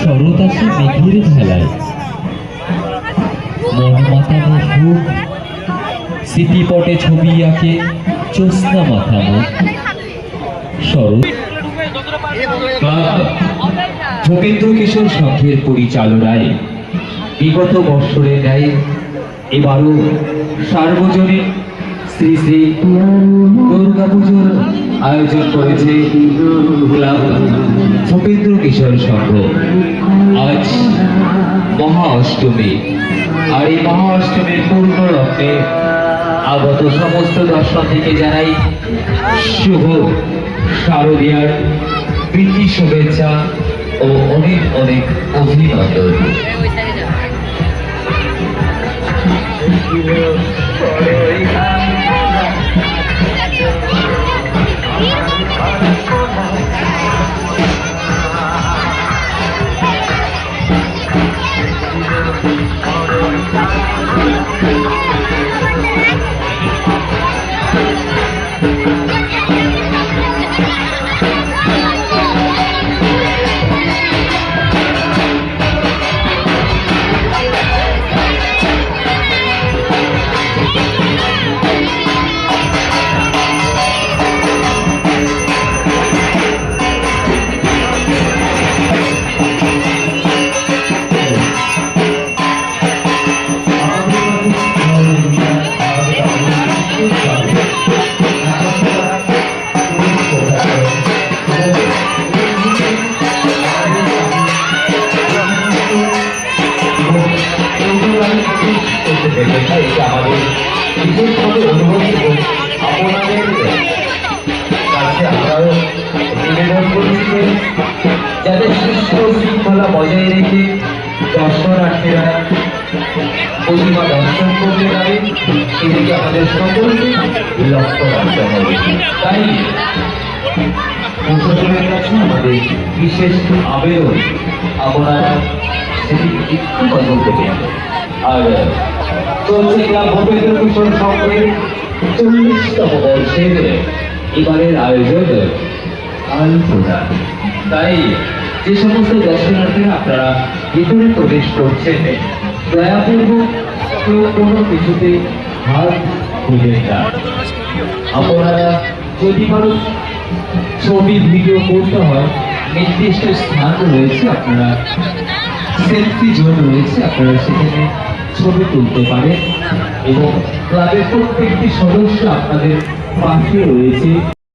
শরৎ আসে মেঘের ভেলায় মন মাতানো সুখ স্মৃতিপটে ছবি আঁকে জ্যোৎস্না মাথানো। শরৎ যোগেন্দ্র কিশোর সংঘের পরিচালনায় বিগত বৎসরের ন্যায় এবারও সার্বজনীন শ্রী শ্রী দুর্গা পুজোর আয়োজন করেছে ক্লাব যোগেন্দ্র কিশোর সংঘ। আজ মহা অষ্টমী। আর এই মহা অষ্টমীর পূর্ণ রক্তে আগত সমস্ত দর্শকদেরকে জানাই শুভ শারদীয়ার প্রীতি শুভেচ্ছা ও অনেক অনেক অভিনন্দন। এটা আমাদের বিশেষভাবে অনুভব এবং আপনাদের কাছে আমরাও নিবেদন করছি যাতে সুস্থ শৃঙ্খলা বজায় রেখে দর্শনার্থীরা প্রতিমা দর্শন করতে পারে সেদিকে আমাদের সকলকে লক্ষ্য রাখতে হবে তাই প্রশাসনের কাছে আমাদের বিশেষ আবেদন আপনারা সেদিকে একটু নজর দেবেন আর চলছে ক্লাব ভূপেন্দ্র কিশোর আপনারা ভিতরে প্রবেশ করছেন দয়াপূর্বক কোনো কিছুতে হাত খুলবেন না আপনারা যদি কারও ছবি, ভিডিও করতে হয়, নির্দিষ্ট স্থান রয়েছে আপনারা, সেলফি জোন রয়েছে আপনারা সেখানে ছবি তুলতে পারে। এবং ক্লাবের প্রত্যেকটি সদস্য আপনাদের পাশে রয়েছে।